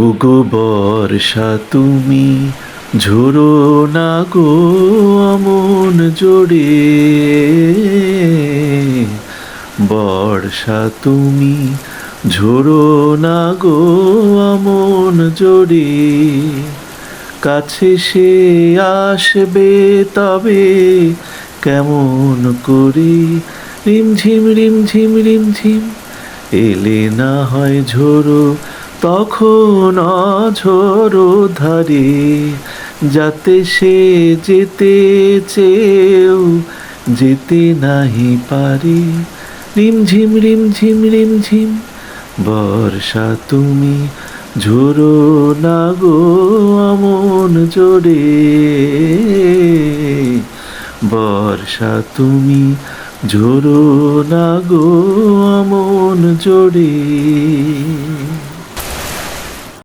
ওগো বর্ষা, তুমি ঝোরো না গো অমন জোড়ে বর্ষা, তুমি ঝোরো না গো অমন জোড়ে কাছে সে আসবে তবে কেমন করে? রিমঝিম রিমঝিম রিমঝিম, এলে না হয় ঝোড়ো তখন অঝোড়ো ধারে যাতে সে যেতে চেয়েও যেতে নাহি পারে। রিমঝিম রিমঝিম রিমঝিম বর্ষা তুমি ঝোরো না গো অমন জোরে। বর্ষা তুমি ঝোরো না গো অমন জোরে।